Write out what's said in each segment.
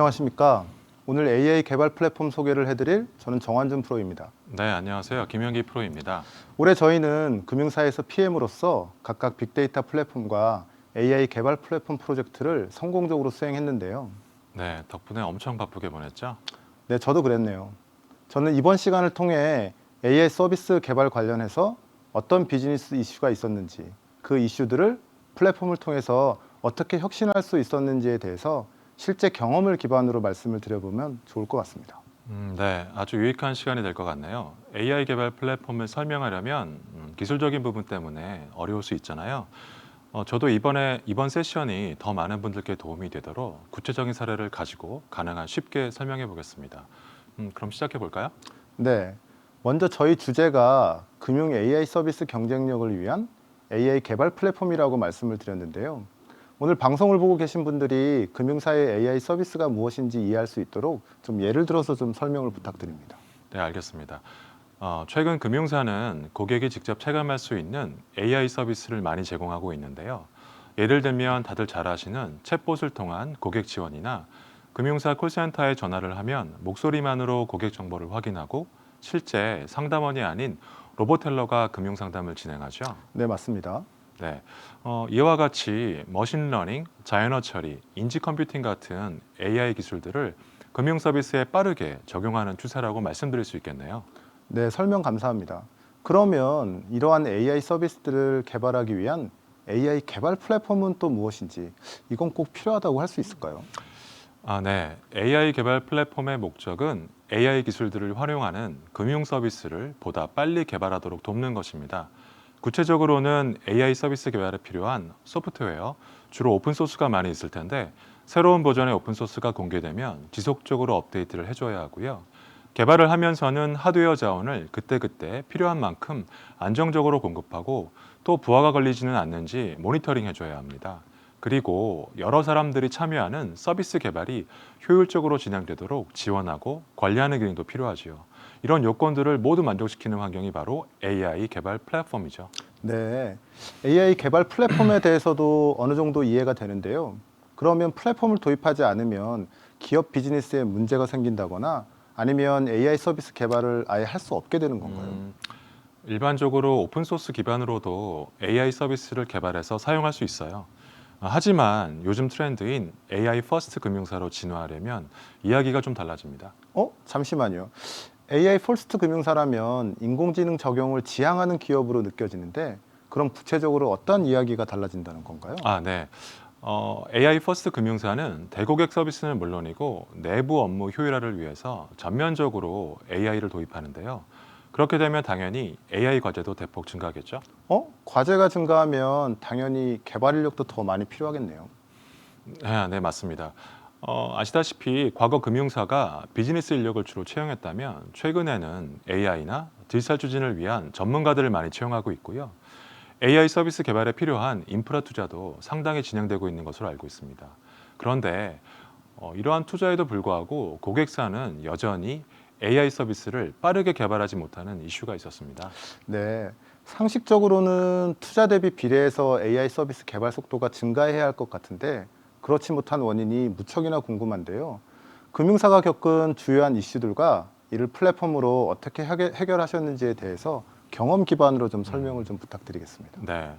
안녕하십니까. 오늘 AI 개발 플랫폼 소개를 해드릴 저는 정환준 프로입니다. 네, 안녕하세요. 김영기 프로입니다. 올해 저희는 금융사에서 PM으로서 각각 빅데이터 플랫폼과 AI 개발 플랫폼 프로젝트를 성공적으로 수행했는데요. 네, 덕분에 엄청 바쁘게 보냈죠? 네, 저도 그랬네요. 저는 이번 시간을 통해 AI 서비스 개발 관련해서 어떤 비즈니스 이슈가 있었는지, 그 이슈들을 플랫폼을 통해서 어떻게 혁신할 수 있었는지에 대해서 실제 경험을 기반으로 말씀을 드려보면 좋을 것 같습니다. 음, 네, 아주 유익한 시간이 될 것 같네요. AI 개발 플랫폼을 설명하려면 음, 기술적인 부분 때문에 어려울 수 있잖아요. 어, 저도 이번에 이번 세션이 더 많은 분들께 도움이 되도록 구체적인 사례를 가지고 가능한 쉽게 설명해 보겠습니다. 음, 그럼 시작해 볼까요? 네. 먼저 저희 주제가 금융 AI 서비스 경쟁력을 위한 AI 개발 플랫폼이라고 말씀을 드렸는데요. 오늘 방송을 보고 계신 분들이 금융사의 AI 서비스가 무엇인지 이해할 수 있도록 좀 예를 들어서 좀 설명을 부탁드립니다. 네, 알겠습니다. 어, 최근 금융사는 고객이 직접 체감할 수 있는 AI 서비스를 많이 제공하고 있는데요. 예를 들면 다들 잘 아시는 챗봇을 통한 고객 지원이나 금융사 콜센터에 전화를 하면 목소리만으로 고객 정보를 확인하고 실제 상담원이 아닌 로보텔러가 금융 상담을 진행하죠. 네, 맞습니다. 네, 어, 이와 같이 머신러닝, 자연어 처리, 인지 컴퓨팅 같은 AI 기술들을 금융 서비스에 빠르게 적용하는 추세라고 말씀드릴 수 있겠네요. 네, 설명 감사합니다. 그러면 이러한 AI 서비스들을 개발하기 위한 AI 개발 플랫폼은 또 무엇인지 이건 꼭 필요하다고 할 수 있을까요? 아, 네. AI 개발 플랫폼의 목적은 AI 기술들을 활용하는 금융 서비스를 보다 빨리 개발하도록 돕는 것입니다. 구체적으로는 AI 서비스 개발에 필요한 소프트웨어, 주로 오픈 소스가 많이 있을 텐데 새로운 버전의 오픈 소스가 공개되면 지속적으로 업데이트를 해줘야 하고요. 개발을 하면서는 하드웨어 자원을 그때그때 필요한 만큼 안정적으로 공급하고 또 부하가 걸리지는 않는지 모니터링 해줘야 합니다. 그리고 여러 사람들이 참여하는 서비스 개발이 효율적으로 진행되도록 지원하고 관리하는 기능도 필요하지요. 이런 요건들을 모두 만족시키는 환경이 바로 AI 개발 플랫폼이죠. 네, AI 개발 플랫폼에 대해서도 어느 정도 이해가 되는데요. 그러면 플랫폼을 도입하지 않으면 기업 비즈니스에 문제가 생긴다거나 아니면 AI 서비스 개발을 아예 할 수 없게 되는 건가요? 음, 일반적으로 오픈 소스 기반으로도 AI 서비스를 개발해서 사용할 수 있어요. 아, 하지만 요즘 트렌드인 AI 퍼스트 금융사로 진화하려면 이야기가 좀 달라집니다. 어? 잠시만요. AI 퍼스트 금융사라면 인공지능 적용을 지향하는 기업으로 느껴지는데 그럼 구체적으로 어떤 이야기가 달라진다는 건가요? 아, 네. 어, AI 퍼스트 금융사는 대고객 서비스는 물론이고 내부 업무 효율화를 위해서 전면적으로 AI를 도입하는데요. 그렇게 되면 당연히 AI 과제도 대폭 증가하겠죠. 어? 과제가 증가하면 당연히 개발 인력도 더 많이 필요하겠네요. 네, 네, 맞습니다. 어, 아시다시피 과거 금융사가 비즈니스 인력을 주로 채용했다면 최근에는 AI나 디지털 추진을 위한 전문가들을 많이 채용하고 있고요. AI 서비스 개발에 필요한 인프라 투자도 상당히 진행되고 있는 것으로 알고 있습니다. 그런데 어, 이러한 투자에도 불구하고 고객사는 여전히 AI 서비스를 빠르게 개발하지 못하는 이슈가 있었습니다. 네. 상식적으로는 투자 대비 비례해서 AI 서비스 개발 속도가 증가해야 할 것 같은데 그렇지 못한 원인이 무척이나 궁금한데요. 금융사가 겪은 주요한 이슈들과 이를 플랫폼으로 어떻게 해결- 해결하셨는지에 대해서 경험 기반으로 좀 설명을 좀 부탁드리겠습니다. 네.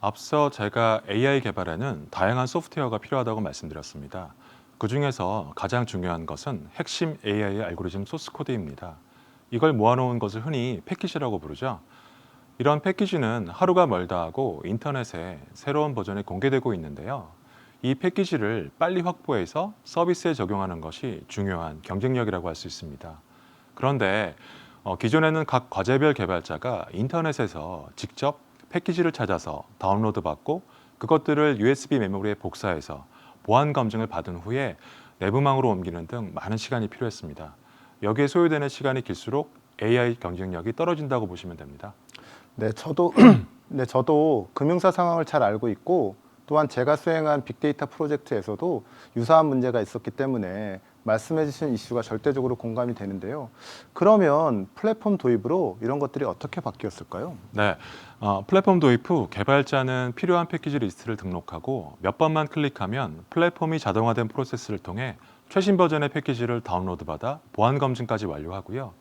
앞서 제가 AI 개발에는 다양한 소프트웨어가 필요하다고 말씀드렸습니다. 그 중에서 가장 중요한 것은 핵심 AI 알고리즘 소스 코드입니다. 이걸 모아놓은 것을 흔히 패키지라고 부르죠. 이런 패키지는 하루가 멀다 하고 인터넷에 새로운 버전이 공개되고 있는데요. 이 패키지를 빨리 확보해서 서비스에 적용하는 것이 중요한 경쟁력이라고 할 수 있습니다. 그런데 어, 기존에는 각 과제별 개발자가 인터넷에서 직접 패키지를 찾아서 다운로드 받고 그것들을 USB 메모리에 복사해서 보안 검증을 받은 후에 내부망으로 옮기는 등 많은 시간이 필요했습니다. 여기에 소요되는 시간이 길수록 AI 경쟁력이 떨어진다고 보시면 됩니다. 네, 저도 네, 저도 금융사 상황을 잘 알고 있고 또한 제가 수행한 빅데이터 프로젝트에서도 유사한 문제가 있었기 때문에 말씀해 주신 이슈가 절대적으로 공감이 되는데요. 그러면 플랫폼 도입으로 이런 것들이 어떻게 바뀌었을까요? 네, 어, 플랫폼 도입 후 개발자는 필요한 패키지 리스트를 등록하고 몇 번만 클릭하면 플랫폼이 자동화된 프로세스를 통해 최신 버전의 패키지를 다운로드받아 보안 검증까지 완료하고요.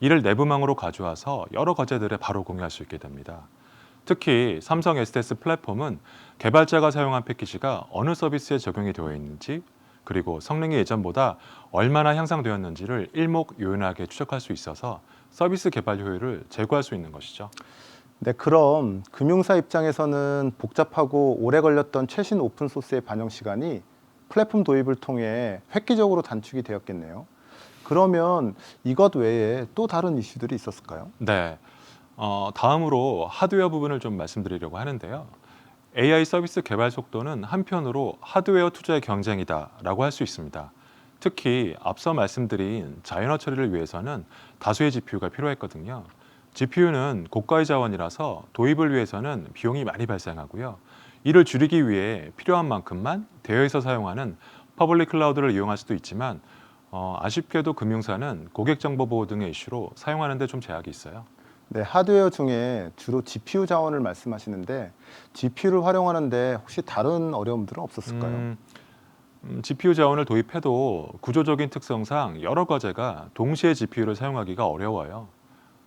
이를 내부망으로 가져와서 여러 과제들에 바로 공유할 수 있게 됩니다. 특히 삼성 SDS 플랫폼은 개발자가 사용한 패키지가 어느 서비스에 적용이 되어 있는지 그리고 성능이 예전보다 얼마나 향상되었는지를 일목요연하게 추적할 수 있어서 서비스 개발 효율을 제고할 수 있는 것이죠. 네, 그럼 금융사 입장에서는 복잡하고 오래 걸렸던 최신 오픈 소스의 반영 시간이 플랫폼 도입을 통해 획기적으로 단축이 되었겠네요. 그러면 이것 외에 또 다른 이슈들이 있었을까요? 네. 어, 다음으로 하드웨어 부분을 좀 말씀드리려고 하는데요. AI 서비스 개발 속도는 한편으로 하드웨어 투자의 경쟁이다라고 할 수 있습니다. 특히 앞서 말씀드린 자연어 처리를 위해서는 다수의 GPU가 필요했거든요. GPU는 고가의 자원이라서 도입을 위해서는 비용이 많이 발생하고요. 이를 줄이기 위해 필요한 만큼만 대여해서 사용하는 퍼블릭 클라우드를 이용할 수도 있지만 어, 아쉽게도 금융사는 고객 정보 보호 등의 이슈로 사용하는 데 좀 제약이 있어요. 네, 하드웨어 중에 주로 GPU 자원을 말씀하시는데 GPU를 활용하는데 혹시 다른 어려움들은 없었을까요? 음, 음, GPU 자원을 도입해도 구조적인 특성상 여러 과제가 동시에 GPU를 사용하기가 어려워요.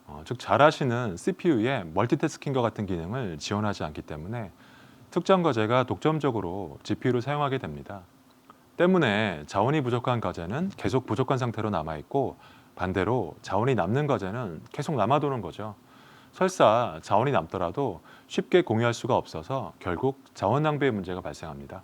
어, 즉 잘하시는 CPU의 멀티태스킹과 같은 기능을 지원하지 않기 때문에 특정 과제가 독점적으로 GPU를 사용하게 됩니다. 때문에 자원이 부족한 과제는 계속 부족한 상태로 남아 있고 반대로 자원이 남는 과제는 계속 남아도는 거죠. 설사 자원이 남더라도 쉽게 공유할 수가 없어서 결국 자원 낭비의 문제가 발생합니다.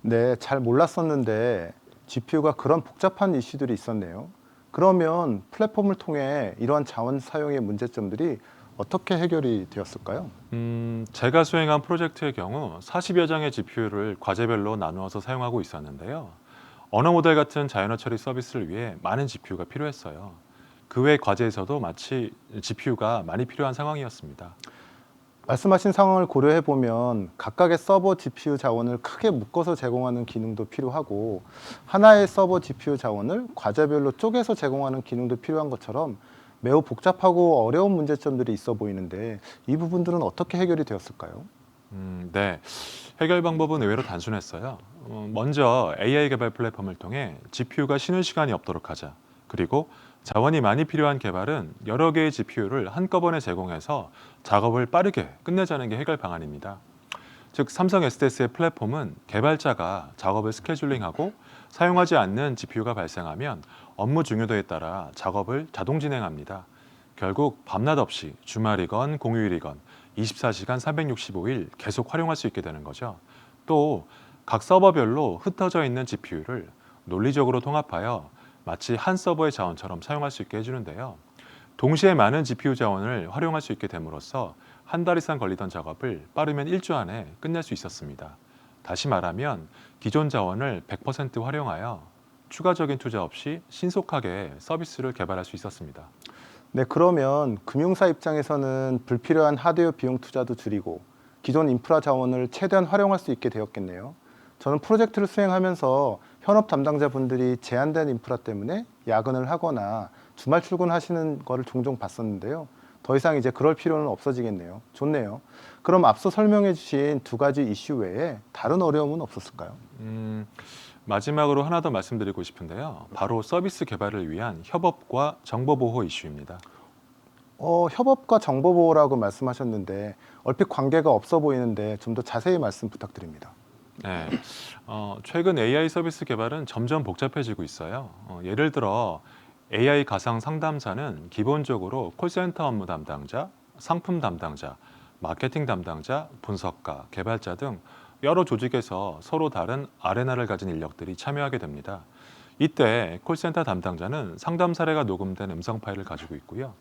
네, 잘 몰랐었는데 GPU가 그런 복잡한 이슈들이 있었네요. 그러면 플랫폼을 통해 이러한 자원 사용의 문제점들이 어떻게 해결이 되었을까요? 음, 제가 수행한 프로젝트의 경우 40여 장의 GPU를 과제별로 나누어서 사용하고 있었는데요. 언어 모델 같은 자연어 처리 서비스를 위해 많은 GPU가 필요했어요. 그 외 과제에서도 마치 GPU가 많이 필요한 상황이었습니다. 말씀하신 상황을 고려해 보면 각각의 서버 GPU 자원을 크게 묶어서 제공하는 기능도 필요하고 하나의 서버 GPU 자원을 과제별로 쪼개서 제공하는 기능도 필요한 것처럼 매우 복잡하고 어려운 문제점들이 있어 보이는데 이 부분들은 어떻게 해결이 되었을까요? 음, 네. 해결 방법은 의외로 단순했어요. 어, 먼저 AI 개발 플랫폼을 통해 GPU가 쉬는 시간이 없도록 하자. 그리고 자원이 많이 필요한 개발은 여러 개의 GPU를 한꺼번에 제공해서 작업을 빠르게 끝내자는 게 해결 방안입니다. 즉 삼성 SDS의 플랫폼은 개발자가 작업을 스케줄링하고 사용하지 않는 GPU가 발생하면 업무 중요도에 따라 작업을 자동 진행합니다. 결국 밤낮 없이 주말이건 공휴일이건 24시간 365일 계속 활용할 수 있게 되는 거죠. 또 각 서버별로 흩어져 있는 GPU를 논리적으로 통합하여 마치 한 서버의 자원처럼 사용할 수 있게 해주는데요. 동시에 많은 GPU 자원을 활용할 수 있게 됨으로써 한 달 이상 걸리던 작업을 빠르면 일주 안에 끝낼 수 있었습니다. 다시 말하면 기존 자원을 100% 활용하여 추가적인 투자 없이 신속하게 서비스를 개발할 수 있었습니다. 네, 그러면 금융사 입장에서는 불필요한 하드웨어 비용 투자도 줄이고 기존 인프라 자원을 최대한 활용할 수 있게 되었겠네요. 저는 프로젝트를 수행하면서 현업 담당자분들이 제한된 인프라 때문에 야근을 하거나 주말 출근하시는 거를 종종 봤었는데요. 더 이상 이제 그럴 필요는 없어지겠네요. 좋네요. 그럼 앞서 설명해 주신 두 가지 이슈 외에 다른 어려움은 없었을까요? 음, 마지막으로 하나 더 말씀드리고 싶은데요. 바로 서비스 개발을 위한 협업과 정보 보호 이슈입니다. 어, 협업과 정보 보호라고 말씀하셨는데 얼핏 관계가 없어 보이는데 좀 더 자세히 말씀 부탁드립니다. 네, 어, 최근 AI 서비스 개발은 점점 복잡해지고 있어요. 어, 예를 들어 AI 가상 상담사는 기본적으로 콜센터 업무 담당자, 상품 담당자, 마케팅 담당자, 분석가, 개발자 등 여러 조직에서 서로 다른 아레나를 가진 인력들이 참여하게 됩니다. 이때 콜센터 담당자는 상담 사례가 녹음된 음성 파일을 가지고 있고요.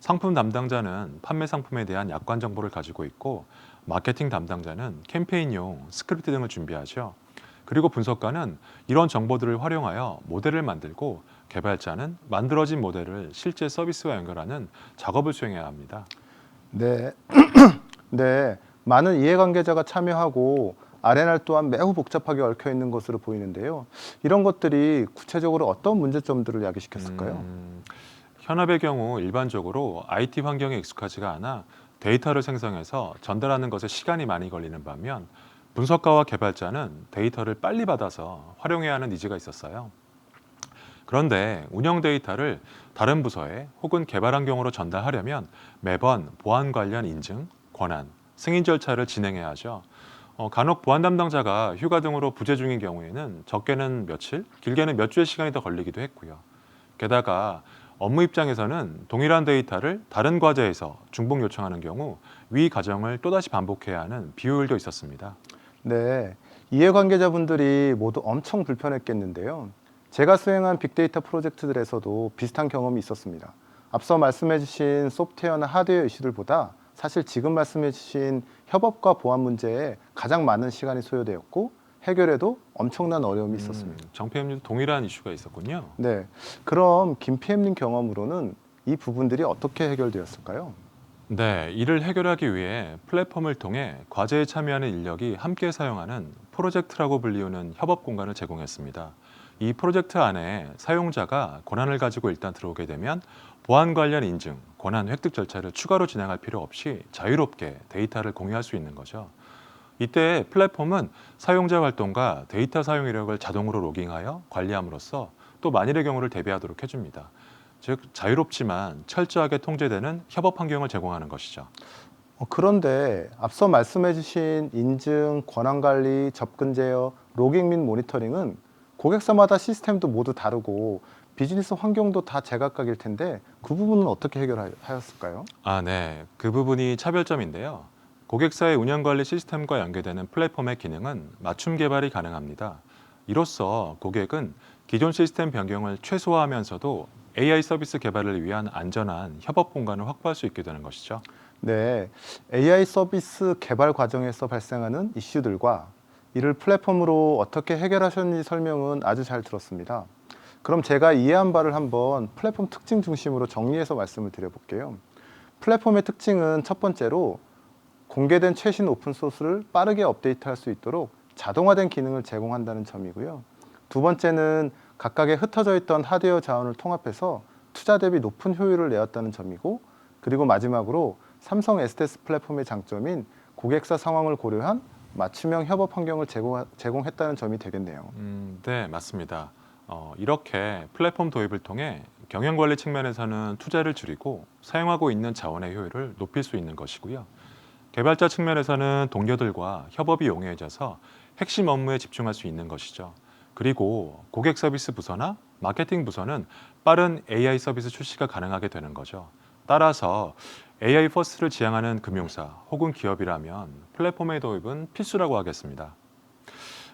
상품 담당자는 판매 상품에 대한 약관 정보를 가지고 있고 마케팅 담당자는 캠페인용 스크립트 등을 준비하죠. 그리고 분석가는 이런 정보들을 활용하여 모델을 만들고 개발자는 만들어진 모델을 실제 서비스와 연결하는 작업을 수행해야 합니다. 네, 네, 많은 이해관계자가 참여하고 아레나 또한 매우 복잡하게 얽혀 있는 것으로 보이는데요. 이런 것들이 구체적으로 어떤 문제점들을 야기시켰을까요? 음, 현업의 경우 일반적으로 IT 환경에 익숙하지가 않아 데이터를 생성해서 전달하는 것에 시간이 많이 걸리는 반면 분석가와 개발자는 데이터를 빨리 받아서 활용해야 하는 니즈가 있었어요. 그런데 운영 데이터를 다른 부서에 혹은 개발 환경으로 전달하려면 매번 보안 관련 인증, 권한, 승인 절차를 진행해야 하죠. 어, 간혹 보안 담당자가 휴가 등으로 부재 중인 경우에는 적게는 며칠, 길게는 몇 주의 시간이 더 걸리기도 했고요. 게다가 업무 입장에서는 동일한 데이터를 다른 과제에서 중복 요청하는 경우 위 과정을 또다시 반복해야 하는 비효율도 있었습니다. 네, 이해관계자분들이 모두 엄청 불편했겠는데요. 제가 수행한 빅데이터 프로젝트들에서도 비슷한 경험이 있었습니다. 앞서 말씀해주신 소프트웨어나 하드웨어 이슈들보다 사실 지금 말씀해 주신 협업과 보안 문제에 가장 많은 시간이 소요되었고 해결에도 엄청난 어려움이 있었습니다. 음, 정PM님도 동일한 이슈가 있었군요. 네, 그럼 김 PM님 경험으로는 이 부분들이 어떻게 해결되었을까요? 네, 이를 해결하기 위해 플랫폼을 통해 과제에 참여하는 인력이 함께 사용하는 프로젝트라고 불리우는 협업 공간을 제공했습니다. 이 프로젝트 안에 사용자가 권한을 가지고 일단 들어오게 되면 보안 관련 인증, 권한 획득 절차를 추가로 진행할 필요 없이 자유롭게 데이터를 공유할 수 있는 거죠. 이때 플랫폼은 사용자 활동과 데이터 사용 이력을 자동으로 로깅하여 관리함으로써 또 만일의 경우를 대비하도록 해줍니다. 즉 자유롭지만 철저하게 통제되는 협업 환경을 제공하는 것이죠. 어, 그런데 앞서 말씀해주신 인증, 권한 관리, 접근 제어, 로깅 및 모니터링은 고객사마다 시스템도 모두 다르고 비즈니스 환경도 다 제각각일 텐데 그 부분은 어떻게 해결하였을까요? 아, 네. 그 부분이 차별점인데요. 고객사의 운영 관리 시스템과 연계되는 플랫폼의 기능은 맞춤 개발이 가능합니다. 이로써 고객은 기존 시스템 변경을 최소화하면서도 AI 서비스 개발을 위한 안전한 협업 공간을 확보할 수 있게 되는 것이죠. 네, AI 서비스 개발 과정에서 발생하는 이슈들과 이를 플랫폼으로 어떻게 해결하셨는지 설명은 아주 잘 들었습니다. 그럼 제가 이해한 바를 한번 플랫폼 특징 중심으로 정리해서 말씀을 드려볼게요. 플랫폼의 특징은 첫 번째로 공개된 최신 오픈 소스를 빠르게 업데이트할 수 있도록 자동화된 기능을 제공한다는 점이고요. 두 번째는 각각의 흩어져 있던 하드웨어 자원을 통합해서 투자 대비 높은 효율을 내었다는 점이고 그리고 마지막으로 삼성 에스테스 플랫폼의 장점인 고객사 상황을 고려한 맞춤형 협업 환경을 제공, 제공 했다는 점이 되겠네요. 음, 네, 맞습니다. 어, 이렇게 플랫폼 도입을 통해 경영 관리 측면에서는 투자를 줄이고 사용하고 있는 자원의 효율을 높일 수 있는 것이고요. 개발자 측면에서는 동료들과 협업이 용이해져서 핵심 업무에 집중할 수 있는 것이죠. 그리고 고객 서비스 부서나 마케팅 부서는 빠른 AI 서비스 출시가 가능하게 되는 거죠. 따라서 AI 퍼스트를 지향하는 금융사 혹은 기업이라면 플랫폼의 도입은 필수라고 하겠습니다.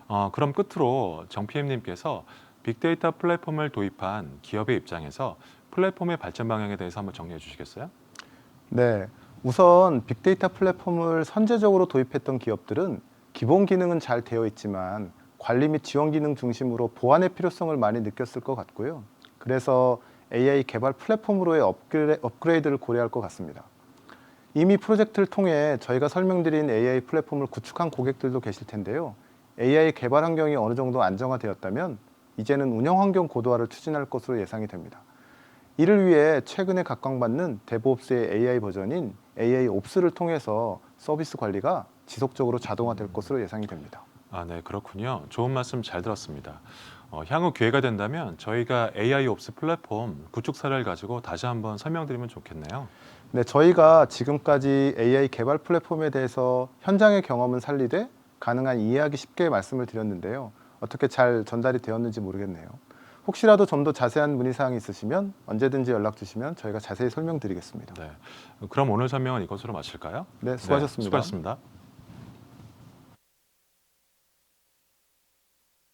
어, 그럼 끝으로 정PM님께서 빅데이터 플랫폼을 도입한 기업의 입장에서 플랫폼의 발전 방향에 대해서 한번 정리해 주시겠어요? 네, 우선 빅데이터 플랫폼을 선제적으로 도입했던 기업들은 기본 기능은 잘 되어 있지만 관리 및 지원 기능 중심으로 보안의 필요성을 많이 느꼈을 것 같고요. 그래서 AI 개발 플랫폼으로의 업그레, 업그레이드를 고려할 것 같습니다. 이미 프로젝트를 통해 저희가 설명드린 AI 플랫폼을 구축한 고객들도 계실 텐데요. AI 개발 환경이 어느 정도 안정화되었다면 이제는 운영 환경 고도화를 추진할 것으로 예상이 됩니다. 이를 위해 최근에 각광받는 데브옵스의 AI 버전인 AI 옵스를 통해서 서비스 관리가 지속적으로 자동화될 것으로 예상이 됩니다. 아, 네, 그렇군요. 좋은 말씀 잘 들었습니다. 어, 향후 기회가 된다면 저희가 AI 옵스 플랫폼 구축 사례를 가지고 다시 한번 설명드리면 좋겠네요. 네, 저희가 지금까지 AI 개발 플랫폼에 대해서 현장의 경험은 살리되 가능한 이해하기 쉽게 말씀을 드렸는데요. 어떻게 잘 전달이 되었는지 모르겠네요. 혹시라도 좀 더 자세한 문의 사항이 있으시면 언제든지 연락 주시면 저희가 자세히 설명드리겠습니다. 네, 그럼 오늘 설명은 이것으로 마칠까요? 네, 수고하셨습니다. 네, 수고하셨습니다.